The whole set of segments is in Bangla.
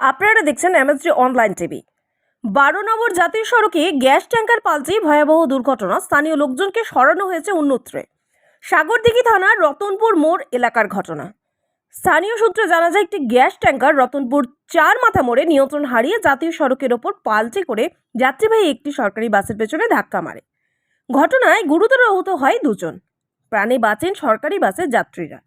আপনারা দেখছেন এমএসডি অনলাইন টিভি। বারো নম্বর জাতীয় সড়কে গ্যাস ট্যাঙ্কার পাল্টে ভয়াবহ দুর্ঘটনা। স্থানীয় লোকজনকে সরানো হয়েছে অন্যত্রে। সাগরদিঘি থানার রতনপুর মোড় এলাকার ঘটনা। স্থানীয় সূত্রে জানা যায়, একটি গ্যাস ট্যাঙ্কার রতনপুর চার মাথা মোড়ে নিয়ন্ত্রণ হারিয়ে জাতীয় সড়কের ওপর পাল্টে করে যাত্রীবাহী একটি সরকারি বাসের পেছনে ধাক্কা মারে। ঘটনায় গুরুতর আহত হয় দুজন। প্রাণে বাঁচেন সরকারি বাসের যাত্রীরা।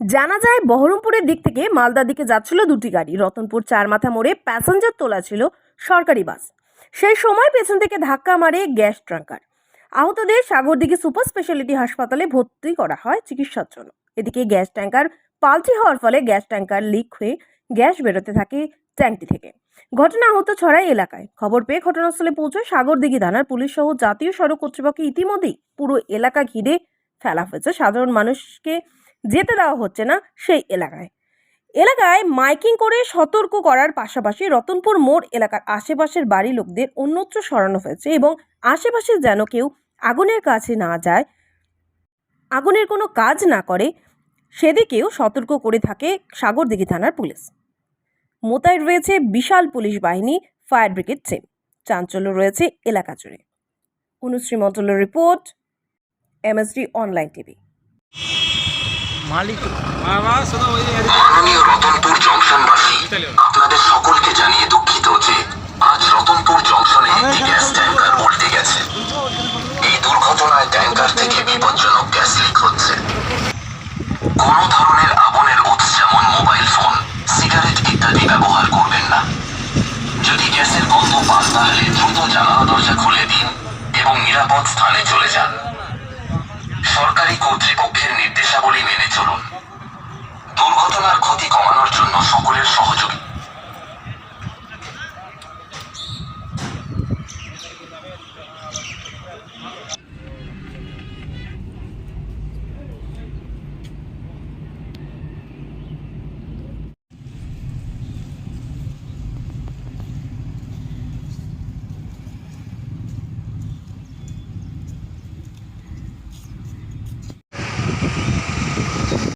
জানা যায় বহরমপুরের দিক থেকে মালদার দিকে যাচ্ছিল দুটি গাড়ি। রতনপুর চার মাথা মোড়ে প্যাসেঞ্জার তোলা ছিল সরকারি বাস। সেই সময় পেছন থেকে ধাক্কা মারে গ্যাস ট্যাঙ্কার আহতদের সাগরদিঘি সুপার স্পেশালিটি হাসপাতালে ভর্তি করা হয় চিকিৎসার জন্য। এদিকে গ্যাস ট্যাঙ্কার পাল্টি হওয়ার ফলে গ্যাস ট্যাঙ্কার লিক হয়ে গ্যাস বেরোতে থাকে ট্যাঙ্কটি থেকে। ঘটনা আহত ছড়ায় এলাকায়। খবর পেয়ে ঘটনাস্থলে পৌঁছয় সাগরদিঘি থানার পুলিশ সহ জাতীয় সড়ক কর্তৃপক্ষ। ইতিমধ্যেই পুরো এলাকা ঘিরে ফেলা হয়েছে। সাধারণ মানুষকে যেতে দেওয়া হচ্ছে না সেই এলাকায়। এলাকায় মাইকিং করে সতর্ক করার পাশাপাশি রতনপুর মোড় এলাকার আশেপাশের বাড়ি লোকদের অন্যত্র সরানো হয়েছে এবং আশেপাশে যেন কেউ আগুনের কাছে না যায়, আগুনের কোনো কাজ না করে, সেদিকেও সতর্ক করে থাকে সাগরদিঘি থানার পুলিশ। মোতায়েন রয়েছে বিশাল পুলিশ বাহিনী, ফায়ার ব্রিগেড টিম। চাঞ্চল্য রয়েছে এলাকা জুড়ে। অনুশ্রী মন্ডলের রিপোর্ট, এমএসডি অনলাইন টিভি। মালিক। মাননীয় রতনপুর জংশনবাসী। আপনাদের সকলকে জানিয়ে দুঃখিত যে আজ রতনপুর জংশনে একটি গ্যাস ট্যাঙ্কার উল্টে গেছে। এই দুর্ঘটনায় ট্যাঙ্কার থেকে বিপজ্জনক গ্যাস লিক হচ্ছে। কোনো ধরনের আগুনের উৎস যেমন মোবাইল ফোন সিগারেট ইত্যাদি ব্যবহার করবেন না। যদি গ্যাসের গন্ধ পান তাহলে দ্রুত জানালা দরজা খুলে দিন এবং নিরাপদ স্থানে চলে যান। সরকারি কর্তৃপক্ষের নির্দেশাবলী মেনে চলুন। দুর্ঘটনার ক্ষতি কমানোর জন্য সকলের সহযোগিতা